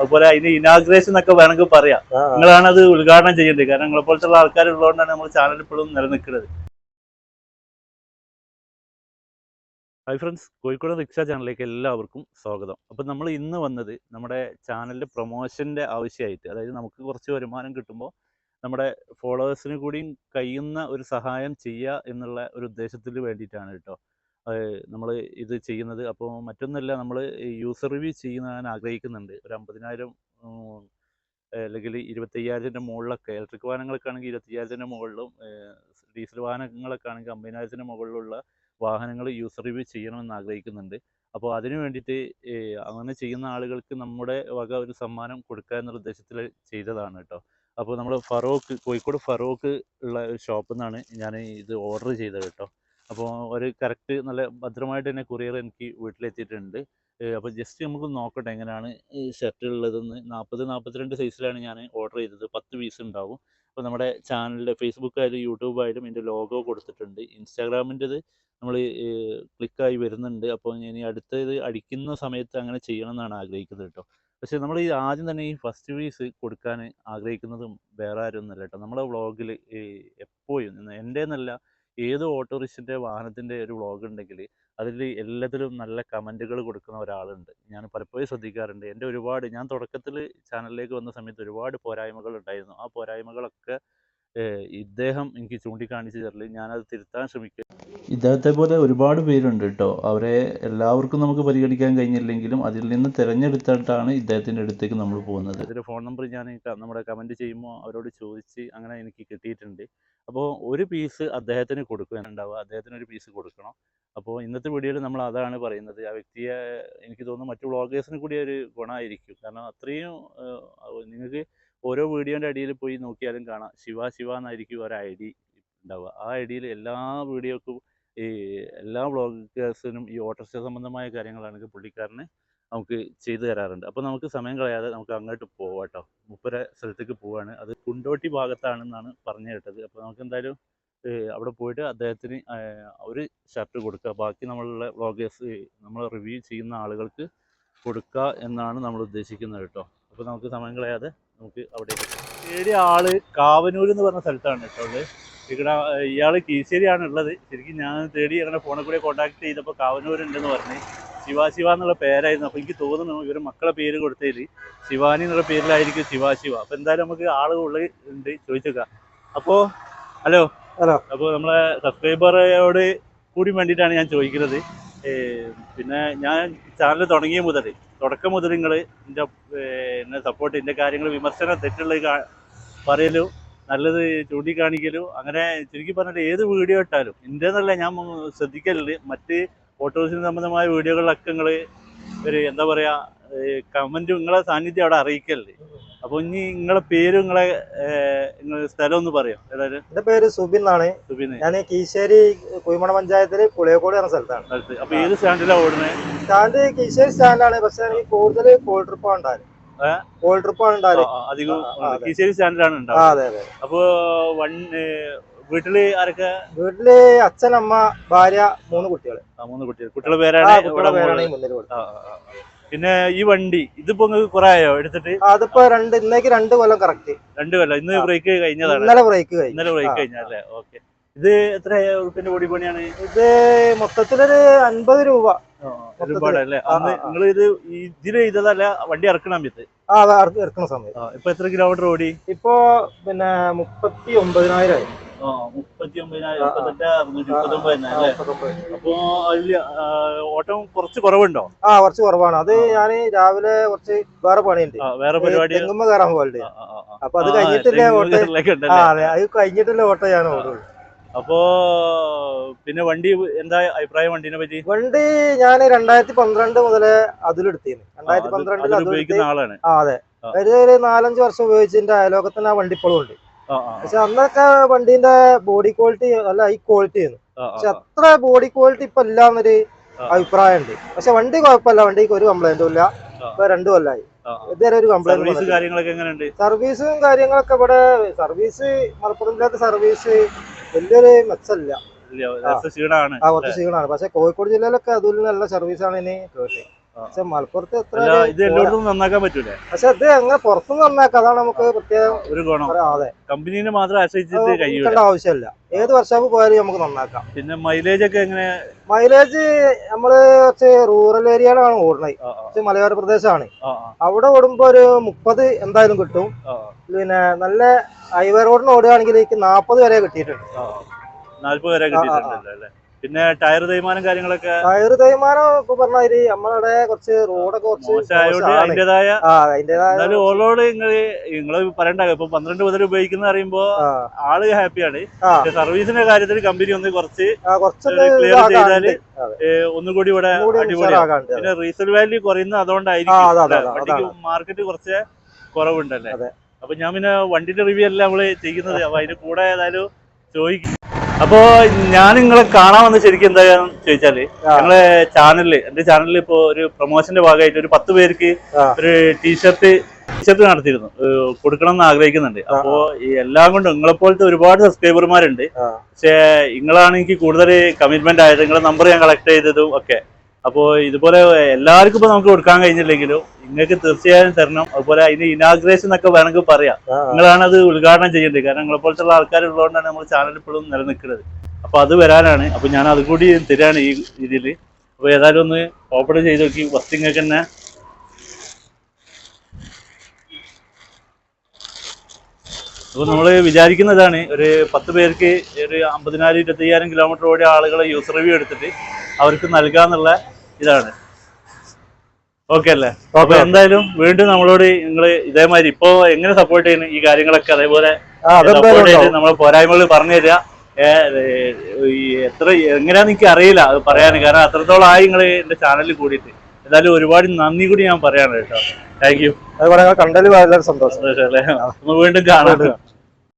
അതുപോലെ അതിന് ഇനാഗ്രേഷൻ എന്നൊക്കെ വേണമെങ്കിൽ പറയാം. നിങ്ങളാണ് അത് ഉദ്ഘാടനം ചെയ്യേണ്ടത്. കാരണം നിങ്ങളെ പോലത്തുള്ള ആൾക്കാർ ഉള്ളതുകൊണ്ടാണ് നമ്മൾ ചാനൽ ഇപ്പോഴും നിലനിൽക്കുന്നത്. ഹായ് ഫ്രണ്ട്സ് കോഴിക്കോട് റിക്ഷ ചാനലിലേക്ക് എല്ലാവർക്കും സ്വാഗതം. അപ്പം നമ്മൾ ഇന്ന് വന്നത് നമ്മുടെ ചാനലിന്റെ പ്രൊമോഷന്റെ ആവശ്യമായിട്ട് അതായത് നമുക്ക് കുറച്ച് വരുമാനം കിട്ടുമ്പോൾ നമ്മുടെ ഫോളോവേഴ്സിന് കൂടിയും കഴിയുന്ന ഒരു സഹായം ചെയ്യുക എന്നുള്ള ഒരു ഉദ്ദേശത്തിൽ വേണ്ടിയിട്ടാണ് കേട്ടോ. നമ്മൾ ഇത് ചെയ്യുന്നത്. അപ്പോൾ മറ്റൊന്നല്ല നമ്മൾ യൂസർ റിവ്യൂ ചെയ്യാൻ ആഗ്രഹിക്കുന്നുണ്ട്. ഒരു അമ്പതിനായിരം അല്ലെങ്കിൽ ഇരുപത്തയ്യായിരത്തിന്റെ മുകളിലൊക്കെ ഇലക്ട്രിക് വാഹനങ്ങളൊക്കെ ആണെങ്കിൽ ഇരുപത്തയ്യായിരത്തിന്റെ മുകളിലും ഡീസൽ വാഹനങ്ങളൊക്കെ ആണെങ്കിൽ അമ്പതിനായിരത്തിന്റെ മുകളിലുള്ള വാഹനങ്ങൾ യൂസർ റിവ്യൂ ചെയ്യണമെന്ന് ആഗ്രഹിക്കുന്നുണ്ട്. അപ്പോൾ അതിന് വേണ്ടിയിട്ട് അങ്ങനെ ചെയ്യുന്ന ആളുകൾക്ക് നമ്മുടെ വക ഒരു സമ്മാനം കൊടുക്കുക എന്നുള്ള ഉദ്ദേശത്തിൽ ചെയ്തതാണ് കേട്ടോ. അപ്പോൾ നമ്മൾ ഫറോക്ക് കോഴിക്കോട് ഫറോക്ക് ഉള്ള ഷോപ്പിൽ നിന്നാണ് ഞാൻ ഇത് ഓർഡർ ചെയ്തത് കേട്ടോ. അപ്പോൾ ഒരു കറക്റ്റ് നല്ല ഭദ്രമായിട്ട് തന്നെ കൊറിയർ എനിക്ക് വീട്ടിലെത്തിയിട്ടുണ്ട്. അപ്പോൾ ജസ്റ്റ് നമുക്ക് നോക്കട്ടെ എങ്ങനെയാണ് ഷർട്ട് ഉള്ളതെന്ന്. നാൽപ്പത് നാൽപ്പത്തിരണ്ട് സൈസിലാണ് ഞാൻ ഓർഡർ ചെയ്തത്. പത്ത് പീസ് ഉണ്ടാവും. അപ്പോൾ നമ്മുടെ ചാനലിൽ ഫേസ്ബുക്ക് ആയാലും യൂട്യൂബ് ആയാലും ഇതിന്റെ ലോഗോ കൊടുത്തിട്ടുണ്ട്. ഇൻസ്റ്റാഗ്രാമിന്റെത് നമ്മൾ ക്ലിക്കായി വരുന്നുണ്ട്. അപ്പോൾ ഇനി അടുത്തത് അടിക്കുന്ന സമയത്ത് അങ്ങനെ ചെയ്യണം എന്നാണ് ആഗ്രഹിക്കുന്നത് കേട്ടോ. പക്ഷേ നമ്മൾ ഈ ആദ്യം തന്നെ ഈ ഫസ്റ്റ് പീസ് കൊടുക്കാൻ ആഗ്രഹിക്കുന്നതും വേറെ ആരും ഒന്നുമല്ല കേട്ടോ നമ്മളെ വ്ളോഗിൽ എപ്പോഴും എന്റെ എന്നല്ല ഏത് ഓട്ടോറിക്ഷന്റെ വാഹനത്തിന്റെ ഒരു വ്ളോഗ് ഉണ്ടെങ്കിൽ അതിൽ എല്ലാത്തിലും നല്ല കമന്റുകൾ കൊടുക്കുന്ന ഒരാളുണ്ട്. ഞാൻ പലപ്പോഴും ശ്രദ്ധിക്കാറുണ്ട്. എന്റെ ഒരുപാട് ഞാൻ തുടക്കത്തിൽ ചാനലിലേക്ക് വന്ന സമയത്ത് ഒരുപാട് പോരായ്മകൾ ഉണ്ടായിരുന്നു. ആ പോരായ്മകളൊക്കെ ഇദ്ദേഹം എനിക്ക് ചൂണ്ടിക്കാണിച്ച് തരൽ. ഞാനത് തിരുത്താൻ ശ്രമിക്കുക ഇദ്ദേഹത്തെ പോലെ ഒരുപാട് പേരുണ്ട് കേട്ടോ അവരെ എല്ലാവർക്കും നമുക്ക് പരിഗണിക്കാൻ കഴിഞ്ഞില്ലെങ്കിലും അതിൽ നിന്ന് തിരഞ്ഞെടുത്തിട്ടാണ് ഇദ്ദേഹത്തിന്റെ അടുത്തേക്ക് നമ്മൾ പോകുന്നത്. അതിന്റെ ഫോൺ നമ്പർ ഞാൻ നമ്മുടെ കമന്റ് ചെയ്യുമ്പോൾ അവരോട് ചോദിച്ച് അങ്ങനെ എനിക്ക് കിട്ടിയിട്ടുണ്ട്. അപ്പോൾ ഒരു പീസ് അദ്ദേഹത്തിന് കൊടുക്കുന്നുണ്ടാവുക അദ്ദേഹത്തിന് ഒരു പീസ് കൊടുക്കണം. അപ്പോൾ ഇന്നത്തെ വീഡിയോയിൽ നമ്മൾ അതാണ് പറയുന്നത്. ആ വ്യക്തിയെ എനിക്ക് തോന്നുന്നു മറ്റു വ്ളോഗേഴ്സിന് കൂടി ഒരു ഗുണമായിരിക്കും. കാരണം അത്രയും നിങ്ങൾക്ക് ഓരോ വീഡിയോന്റെ അടിയിൽ പോയി നോക്കിയാലും കാണാം. ശിവ ശിവ എന്നായിരിക്കും ഒരു ഐ ഡി ഉണ്ടാവുക. ആ ഐ ഡിയിൽ എല്ലാ വീഡിയോക്കും ഈ എല്ലാ വ്ളോഗേഴ്സിനും ഈ ഓട്ടോറിക്ഷ സംബന്ധമായ കാര്യങ്ങളാണെങ്കിൽ പുള്ളിക്കാരന് നമുക്ക് ചെയ്തു തരാറുണ്ട്. അപ്പോൾ നമുക്ക് സമയം കളയാതെ നമുക്ക് അങ്ങോട്ട് പോവാം കേട്ടോ. മുപ്പര സ്ഥലത്തേക്ക് പോവാണ്. അത് കുണ്ടോട്ടി ഭാഗത്താണെന്നാണ് പറഞ്ഞു കേട്ടത്. അപ്പോൾ നമുക്ക് എന്തായാലും അവിടെ പോയിട്ട് അദ്ദേഹത്തിന് ഒരു ഷർട്ട് കൊടുക്കുക ബാക്കി നമ്മളുടെ വ്ളോഗേഴ്സ് നമ്മൾ റിവ്യൂ ചെയ്യുന്ന ആളുകൾക്ക് കൊടുക്കുക എന്നാണ് നമ്മൾ ഉദ്ദേശിക്കുന്നത് കേട്ടോ. അപ്പോൾ നമുക്ക് സമയം കളയാതെ നമുക്ക് അവിടെ ഏരിയ ആൾ കാവനൂർ എന്ന് പറഞ്ഞ സ്ഥലത്താണ് കേട്ടോ ഉള്ളത്. ഇവിടെ ഇയാൾ കീശ്ശേരിയാണ് ഉള്ളത്. ശരിക്കും ഞാൻ തേടി അങ്ങനെ ഫോണിൽ കൂടെ കോൺടാക്ട് ചെയ്തപ്പോൾ കാവനൂർ ഉണ്ടെന്ന് പറഞ്ഞ്. ശിവ ശിവ എന്നുള്ള പേരായിരുന്നു. അപ്പോൾ എനിക്ക് തോന്നുന്നു ഇവർ മക്കളെ പേര് കൊടുത്തതിൽ ശിവാനി എന്നുള്ള പേരിലായിരിക്കും ശിവ ശിവ. അപ്പോൾ എന്തായാലും നമുക്ക് ആളുകൾ ഉണ്ട്. ചോദിച്ചേക്കാം. അപ്പോൾ ഹലോ. ഹലോ. അപ്പോൾ നമ്മളെ സബ്സ്ക്രൈബറോട് കൂടി വേണ്ടിയിട്ടാണ് ഞാൻ ചോദിക്കുന്നത്. പിന്നെ ഞാൻ ചാനൽ തുടങ്ങിയ മുതൽ തുടക്കം മുതൽ നിങ്ങൾ എന്റെ എന്നെ സപ്പോർട്ട് എന്റെ കാര്യങ്ങൾ വിമർശനം തെറ്റുള്ള പറയലും നല്ലത് ചൂണ്ടിക്കാണിക്കലും അങ്ങനെ ചുരുക്കി പറഞ്ഞിട്ട് ഏത് വീഡിയോ ഇട്ടാലും എന്റെ എന്നല്ല ഞാൻ ശ്രദ്ധിക്കലുണ്ട്. മറ്റ് ഫോട്ടോസിന് സംബന്ധമായ വീഡിയോകളിലൊക്കെ നിങ്ങൾ ഒരു എന്താ പറയുക കമന്റും നിങ്ങളെ സാന്നിധ്യം അവിടെ അറിയിക്കലുണ്ട്. അപ്പോൾ ഇനി നിങ്ങളെ പേര് നിങ്ങളെ സ്ഥലം ഒന്ന് പറയാം. എന്റെ പേര് സുബിൻ എന്നാണ്. സുബിൻ. ഞാൻ കീശ്ശേരി കുഴിമണ പഞ്ചായത്തിൽ പുളിയക്കോട് എന്ന സ്ഥലത്താണ്. സ്ഥലത്ത്. ഏത് സ്റ്റാൻഡിലാണ് ഓടുന്നത് സ്റ്റാൻഡ് കീശേരി സ്റ്റാൻഡാണ്. പക്ഷെ എനിക്ക് കൂടുതൽ കോൾ ട്രിപ്പാണ് ഉണ്ടായത്? കോൾ ട്രിപ്പാണ് ഉണ്ടായത് അധികം അതെ. സ്റ്റാൻഡിലാണ് അതെ വൺ വീട്ടിൽ ആരൊക്കെ? വീട്ടിൽ അച്ഛൻ അമ്മ ഭാര്യ മൂന്ന് കുട്ടികൾ. മൂന്ന് കുട്ടികൾ കുട്ടികളുടെ ആ പേരാണ്. പിന്നെ ഈ വണ്ടി ഇതിപ്പോ കുറെ ആയോ എടുത്തിട്ട്? അതിപ്പോ രണ്ട് ഇന്നേക്ക് രണ്ട് കൊല്ലം കറക്റ്റ് രണ്ട് കൊല്ലം. ഇന്ന്. ബ്രേക്ക് കഴിഞ്ഞതാണ്. ഇന്നലെ ബ്രേക്ക് കഴിഞ്ഞു. ഇന്നലെ ബ്രേക്ക് കഴിഞ്ഞല്ലേ ഓക്കെ ഇത് എത്ര ഉറുപ്പിന്റെ പൊടി പണിയാണ്? ഇത് മൊത്തത്തിലൊരു അൻപത് രൂപ. ഒരുപാടല്ലേ? അന്ന്. നിങ്ങൾ ഇത് ഇതിൽ ചെയ്തതല്ല വണ്ടി ഇറക്കണം ആ ഇറക്കുന്ന സമയത്ത് ഇപ്പൊ എത്ര കിലോമീറ്റർ ഓടി? ഇപ്പൊ പിന്നെ മുപ്പത്തി ഒമ്പതിനായിരം ആയി. അപ്പൊ അതിൽ ഓട്ടം കുറച്ച് കുറവുണ്ടോ? ആ കുറച്ച് കുറവാണ്. അത്. ഞാൻ രാവിലെ കുറച്ച് വേറെ പണിയുണ്ട്. വേറെ പരിപാടി തെങ്ങുമ്പോ കയറാൻ ആ. അപ്പൊ അത് കഴിഞ്ഞിട്ടില്ലേ ഓട്ടം? അതെ അത് കഴിഞ്ഞിട്ടുള്ള ഓട്ടോ ഞാൻ ഓടുള്ളൂ. അപ്പോ പിന്നെ വണ്ടി എന്താ അഭിപ്രായം വണ്ടിനെ പറ്റി? വണ്ടി ഞാൻ രണ്ടായിരത്തി പന്ത്രണ്ട് മുതലേ അതിലെടുത്തിരുന്നു ആ, രണ്ടായിരത്തി പന്ത്രണ്ടിൽ ഉപയോഗിക്കുന്ന ആളാണ്. അതെ. ഒരു നാലഞ്ച് വർഷം ഉപയോഗിച്ചതിന്റെ അയലോകത്തിന് ആ വണ്ടി ഇപ്പോഴും ഉണ്ട്. പക്ഷെ അന്നൊക്കെ വണ്ടീന്റെ ബോഡി ക്വാളിറ്റി അല്ല ഈ ക്വാളിറ്റി ആയിരുന്നു. പക്ഷെ അത്ര ബോഡി ക്വാളിറ്റി ഇപ്പൊ ഇല്ലാന്നൊരു എന്നൊരു അഭിപ്രായമുണ്ട്. പക്ഷെ വണ്ടി കുഴപ്പമില്ല. വണ്ടിക്ക് ഒരു കംപ്ലൈന്റും ഇല്ല. ഇപ്പൊ രണ്ടു കൊല്ലായി. ഇതുവരെ ഒരു കംപ്ലൈന്റ് സർവീസ് കാര്യങ്ങളൊക്കെ എങ്ങനെയുണ്ട്? സർവീസും കാര്യങ്ങളൊക്കെ ഇവിടെ സർവീസ് മലപ്പുറം ജില്ലത്തെ സർവീസ് വലിയൊരു മെച്ചമില്ല ക്ഷീണാണ്. ആ കുറച്ച് ക്ഷീണമാണ് പക്ഷെ കോഴിക്കോട് ജില്ലയിലൊക്കെ അതിൽ നല്ല സർവീസാണ് ഇനി കേട്ടത് പക്ഷെ മലപ്പുറത്ത് എത്ര അല്ല ഒരു ഇത് എല്ലായിടത്തും നന്നാക്കാൻ പറ്റൂലേ? പക്ഷെ ഇത് അങ്ങനെ പുറത്തു നന്നാക്കാം. അതാണ് നമുക്ക് പ്രത്യേകം ഒരു ഗുണം. പറയാം. അതെ. കമ്പനീനെ മാത്രം ആശ്രയിച്ചിട്ട് അത് കഴിയൂല നോക്കേണ്ട ആവശ്യമില്ല. ഏത് വർഷം പോയാലും നമുക്ക് നന്നാക്കാം. പിന്നെ മൈലേജ് ഒക്കെ എങ്ങനെ? മൈലേജ് നമ്മൾ കുറച്ച് റൂറൽ ഏരിയയിലാണ് ഓടണത് കുറച്ച് മലയോര പ്രദേശമാണ്. അവിടെ ഓടുമ്പോ ഒരു മുപ്പത് എന്തായാലും കിട്ടും. പിന്നെ നല്ല ഹൈവേ റോഡിന് ഓടുകയാണെങ്കിൽ എനിക്ക് നാൽപ്പത് വരെ കിട്ടിയിട്ടുണ്ട്. നാല്പത് വരെ കിട്ടിയിട്ടുണ്ടല്ലോ പിന്നെ ടയർ തേയ്മാനം കാര്യങ്ങളൊക്കെ? ടയർ തേയ്മാനം ഇപ്പൊ പറഞ്ഞാൽ നമ്മളവിടെ കുറച്ച് റോഡൊക്കെ കുറച്ച് അതിന്റേതായ ഓളോട് നിങ്ങൾ നിങ്ങൾ പറയണ്ട ഇപ്പൊ പന്ത്രണ്ട് മുതൽ ഉപയോഗിക്കുന്ന പറയുമ്പോ ആൾ ഹാപ്പിയാണ്. സർവീസിന്റെ കാര്യത്തിൽ കമ്പനി ഒന്ന് കുറച്ച് ക്ലിയർ. ചെയ്താൽ ഒന്നുകൂടി ഇവിടെ അടിപൊളിയാണ് പിന്നെ റീസെൽ വാല്യൂ കുറയുന്ന അതുകൊണ്ടായിരിക്കും അതെ, അതെ, അതെ, മാർക്കറ്റ് കുറച്ച് കുറവുണ്ടല്ലേ? അതെ. അപ്പൊ ഞാൻ പിന്നെ വണ്ടിന്റെ റിവ്യൂ അല്ല നമ്മൾ ചെയ്യുന്നത്. അപ്പൊ അതിന് കൂടെ ഏതായാലും ചോദിക്കും. അപ്പോ ഞാൻ നിങ്ങളെ കാണാൻ വന്ന ശരിക്കും എന്താ ചോദിച്ചാൽ. ഞങ്ങളെ ചാനലിൽ എന്റെ ചാനലിൽ ഇപ്പോ ഒരു പ്രൊമോഷന്റെ ഭാഗമായിട്ട് ഒരു പത്ത് പേർക്ക് ഒരു ടീഷർട്ട് ടീഷർട്ട് നടത്തിയിരുന്നു. കൊടുക്കണം എന്ന് ആഗ്രഹിക്കുന്നുണ്ട്. അപ്പോ എല്ലാം കൊണ്ടും നിങ്ങളെ പോലത്തെ ഒരുപാട് സബ്സ്ക്രൈബർമാരുണ്ട് പക്ഷെ പക്ഷേ നിങ്ങളാണ് എനിക്ക് കൂടുതൽ കമ്മിറ്റ്മെന്റ് ആയത്. നിങ്ങളെ നമ്പർ ഞാൻ കളക്ട് ചെയ്തതും ഒക്കെ. അപ്പോൾ ഇതുപോലെ എല്ലാവർക്കും ഇപ്പൊ നമുക്ക് കൊടുക്കാൻ കഴിഞ്ഞില്ലെങ്കിലും നിങ്ങൾക്ക് തീർച്ചയായും തരണം. അതുപോലെ അതിന് ഇനാഗ്രേഷൻ എന്നൊക്കെ വേണമെങ്കിൽ പറയാം. നിങ്ങളാണ് അത് ഉദ്ഘാടനം ചെയ്യേണ്ടത്. കാരണം നിങ്ങളെ പോലത്തുള്ള ആൾക്കാർ ഉള്ളതുകൊണ്ടാണ് നമ്മൾ ചാനൽ ഇപ്പോഴും നിലനിൽക്കുന്നത്. അപ്പൊ അത് വരാനാണ്. അപ്പൊ ഞാൻ അത് കൂടി തരാണ് ഈ ഇതിൽ അപ്പൊ ഏതായാലും ഒന്ന് ഓപ്പൺ ചെയ്ത് നോക്കി. ഫസ്റ്റ് നിങ്ങൾക്ക് തന്നെ അപ്പൊ നമ്മൾ വിചാരിക്കുന്നതാണ് ഒരു പത്ത് പേർക്ക് ഒരു അമ്പതിനായിരം ഇരുപത്തയ്യായിരം കിലോമീറ്റർ ഓടിയ ആളുകളെ യൂസ് റിവ്യൂ എടുത്തിട്ട് അവർക്ക് നൽകാന്നുള്ള ഇതാണ്. ഓക്കെ അല്ലേ? അപ്പൊ എന്തായാലും വീണ്ടും നമ്മളോട് നിങ്ങൾ ഇതേമാതിരി ഇപ്പോ എങ്ങനെ സപ്പോർട്ട് ചെയ്യുന്നു ഈ കാര്യങ്ങളൊക്കെ? അതേപോലെ. നമ്മളെ പോരായ്മകൾ പറഞ്ഞു തരിക. എത്ര എങ്ങനെയാന്ന് എനിക്ക് അറിയില്ല അത് പറയാൻ. കാരണം അത്രത്തോളം ആയി നിങ്ങൾ എന്റെ ചാനലിൽ കൂടിയിട്ട്. എന്തായാലും ഒരുപാട് നന്ദി കൂടി ഞാൻ പറയാണ് കേട്ടോ. താങ്ക് യു അതുപോലെ കണ്ടൽ വളരെ സന്തോഷം. സന്തോഷം അല്ലേ? നമ്മൾ വീണ്ടും കാണാം.